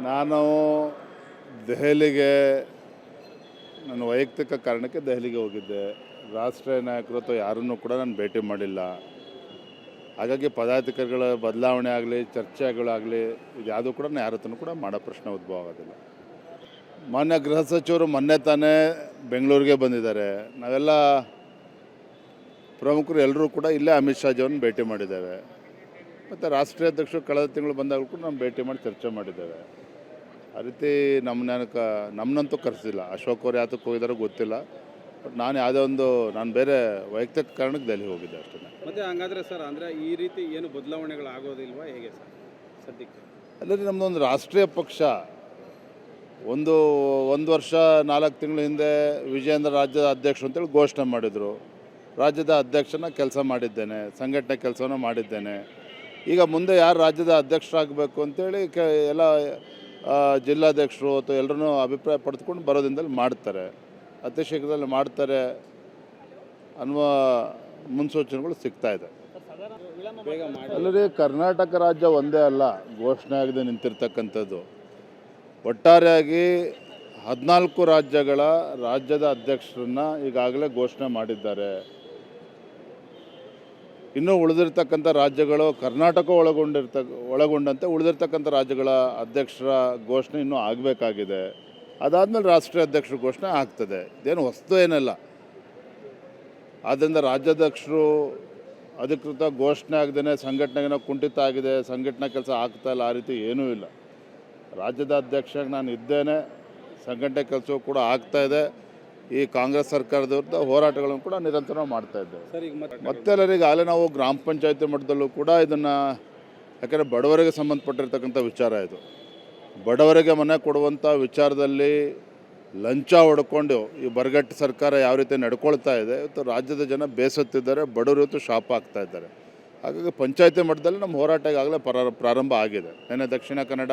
ನಾನು ದೆಹಲಿಗೆ, ನನ್ನ ವೈಯಕ್ತಿಕ ಕಾರಣಕ್ಕೆ ದೆಹಲಿಗೆ ಹೋಗಿದ್ದೆ. ರಾಷ್ಟ್ರೀಯ ನಾಯಕರು ಅಥವಾ ಯಾರನ್ನೂ ಕೂಡ ನಾನು ಭೇಟಿ ಮಾಡಿಲ್ಲ. ಹಾಗಾಗಿ ಪದಾಧಿಕಾರಿಗಳ ಬದಲಾವಣೆ ಆಗಲಿ, ಚರ್ಚೆಗಳಾಗಲಿ, ಇದು ಯಾವುದೂ ಕೂಡ ನಾನು ಯಾರ ಕೂಡ ಮಾಡೋ ಪ್ರಶ್ನೆ ಉದ್ಭವ ಆಗೋದಿಲ್ಲ. ಮಾನ್ಯ ಗೃಹ ಸಚಿವರು ಮೊನ್ನೆ ತಾನೇ ಬೆಂಗಳೂರಿಗೆ ಬಂದಿದ್ದಾರೆ. ನಾವೆಲ್ಲ ಪ್ರಮುಖರು ಎಲ್ಲರೂ ಕೂಡ ಇಲ್ಲೇ ಅಮಿತ್ ಶಾಜಿಯವ್ರನ್ನ ಭೇಟಿ ಮಾಡಿದ್ದೇವೆ. ಮತ್ತು ರಾಷ್ಟ್ರೀಯ ಅಧ್ಯಕ್ಷರು ಕಳೆದ ತಿಂಗಳು ಬಂದಾಗ ಕೂಡ ನಾವು ಭೇಟಿ ಮಾಡಿ ಚರ್ಚೆ ಮಾಡಿದ್ದೇವೆ. ಆ ರೀತಿ ನಮ್ಮನ್ನ ಕ ನಮ್ಮನ್ನಂತೂ ಕರೆಸಿಲ್ಲ. ಅಶೋಕ್ ಅವ್ರು ಯಾತಕ್ಕೆ ಹೋಗಿದಾರೋ ಗೊತ್ತಿಲ್ಲ. ಬಟ್ ನಾನು ಯಾವುದೇ ಒಂದು ನಾನು ಬೇರೆ ವೈಯಕ್ತಿಕ ಕಾರಣಕ್ಕೆ ದೆಹಲಿ ಹೋಗಿದ್ದೆ ಅಷ್ಟೇ. ಮತ್ತೆ ಹಂಗಾದ್ರೆ ಸರ್ ಅಂದರೆ ಈ ರೀತಿ ಏನು ಬದಲಾವಣೆಗಳು ಆಗೋದಿಲ್ವಾ? ಹೇಗೆ ಸರ್ ಸದ್ಯಕ್ಕೆ? ಅಲ್ಲದೆ ನಮ್ಮದೊಂದು ರಾಷ್ಟ್ರೀಯ ಪಕ್ಷ. ಒಂದು ಒಂದು ವರ್ಷ ನಾಲ್ಕು ತಿಂಗಳ ಹಿಂದೆ ವಿಜಯೇಂದ್ರ ರಾಜ್ಯದ ಅಧ್ಯಕ್ಷರು ಅಂತೇಳಿ ಘೋಷಣೆ ಮಾಡಿದರು. ರಾಜ್ಯದ ಅಧ್ಯಕ್ಷನ ಕೆಲಸ ಮಾಡಿದ್ದೇನೆ ಸಂಘಟನೆ ಕೆಲಸನೂ ಮಾಡಿದ್ದೇನೆ. ಈಗ ಮುಂದೆ ಯಾರು ರಾಜ್ಯದ ಅಧ್ಯಕ್ಷರಾಗಬೇಕು ಅಂತೇಳಿ ಕೆ ಎಲ್ಲ ಜಿಲ್ಲಾಧ್ಯಕ್ಷರು ಅಥವಾ ಎಲ್ಲರೂ ಅಭಿಪ್ರಾಯ ಪಡೆದುಕೊಂಡು ಬರೋದ್ರಿಂದಲೇ ಮಾಡ್ತಾರೆ. ಅತಿ ಶೀಘ್ರದಲ್ಲಿ ಮಾಡ್ತಾರೆ ಅನ್ನುವ ಮುನ್ಸೂಚನೆಗಳು ಸಿಗ್ತಾ ಇದೆ. ಅಲ್ಲದೆ ಕರ್ನಾಟಕ ರಾಜ್ಯ ಒಂದೇ ಅಲ್ಲ, ಘೋಷಣೆ ಆಗದೆ ನಿಂತಿರ್ತಕ್ಕಂಥದ್ದು. ಒಟ್ಟಾರೆಯಾಗಿ ಹದಿನಾಲ್ಕು ರಾಜ್ಯಗಳ ರಾಜ್ಯದ ಅಧ್ಯಕ್ಷರನ್ನ ಈಗಾಗಲೇ ಘೋಷಣೆ ಮಾಡಿದ್ದಾರೆ. ಇನ್ನೂ ಉಳಿದಿರ್ತಕ್ಕಂಥ ರಾಜ್ಯಗಳು ಕರ್ನಾಟಕ ಒಳಗೊಂಡಿರ್ತ, ಒಳಗೊಂಡಂತೆ ಉಳಿದಿರ್ತಕ್ಕಂಥ ರಾಜ್ಯಗಳ ಅಧ್ಯಕ್ಷರ ಘೋಷಣೆ ಇನ್ನೂ ಆಗಬೇಕಾಗಿದೆ. ಅದಾದಮೇಲೆ ರಾಷ್ಟ್ರೀಯ ಅಧ್ಯಕ್ಷರ ಘೋಷಣೆ ಆಗ್ತದೆ. ಇದೇನು ಹೊಸ್ತು ಏನಲ್ಲ. ಆದ್ದರಿಂದ ರಾಜ್ಯಾಧ್ಯಕ್ಷರು ಅಧಿಕೃತ ಘೋಷಣೆ ಆಗದೇ ಸಂಘಟನೆಗೆ ಕುಂಠಿತ ಆಗಿದೆ, ಸಂಘಟನೆ ಕೆಲಸ ಆಗ್ತಾ ಇಲ್ಲ, ಆ ರೀತಿ ಏನೂ ಇಲ್ಲ. ರಾಜ್ಯದ ಅಧ್ಯಕ್ಷ ನಾನು ಇದ್ದೇನೆ ಸಂಘಟನೆ ಕೆಲಸವೂ ಕೂಡ ಆಗ್ತಾ ಇದೆ. ಈ ಕಾಂಗ್ರೆಸ್ ಸರ್ಕಾರದ ವಿರುದ್ಧ ಹೋರಾಟಗಳನ್ನು ಕೂಡ ನಿರಂತರ ಮಾಡ್ತಾ ಇದ್ದೇವೆ. ಮತ್ತೆಲ್ಲರಿಗೆ ಆಗಲೇ ನಾವು ಗ್ರಾಮ ಪಂಚಾಯತಿ ಮಟ್ಟದಲ್ಲೂ ಕೂಡ ಇದನ್ನು ಯಾಕಂದರೆ ಬಡವರಿಗೆ ಸಂಬಂಧಪಟ್ಟಿರ್ತಕ್ಕಂಥ ವಿಚಾರ ಇದು. ಬಡವರಿಗೆ ಮನೆ ಕೊಡುವಂಥ ವಿಚಾರದಲ್ಲಿ ಲಂಚ ಹೊಡ್ಕೊಂಡು ಈ ಬರಗಟ್ಟು ಸರ್ಕಾರ ಯಾವ ರೀತಿ ನಡ್ಕೊಳ್ತಾ ಇದೆ ಇವತ್ತು ರಾಜ್ಯದ ಜನ ಬೇಸತ್ತಿದ್ದಾರೆ ಬಡವರು ಇವತ್ತು ಶಾಪ್ ಆಗ್ತಾ ಇದ್ದಾರೆ. ಹಾಗಾಗಿ ಪಂಚಾಯತಿ ಮಟ್ಟದಲ್ಲಿ ನಮ್ಮ ಹೋರಾಟ ಈಗಾಗಲೇ ಪ್ರಾರ ಪ್ರಾರಂಭ ಆಗಿದೆ. ನೆನ್ನೆ ದಕ್ಷಿಣ ಕನ್ನಡ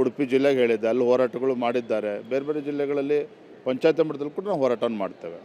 ಉಡುಪಿ ಜಿಲ್ಲೆಗೆ ಹೇಳಿದ್ದೆ ಅಲ್ಲಿ ಹೋರಾಟಗಳು ಮಾಡಿದ್ದಾರೆ. ಬೇರೆ ಬೇರೆ ಜಿಲ್ಲೆಗಳಲ್ಲಿ ಪಂಚಾಯತಿ ಮಟ್ಟದಲ್ಲಿ ಕೂಡ ನಾವು ಹೋರಾಟವನ್ನು ಮಾಡ್ತೇವೆ.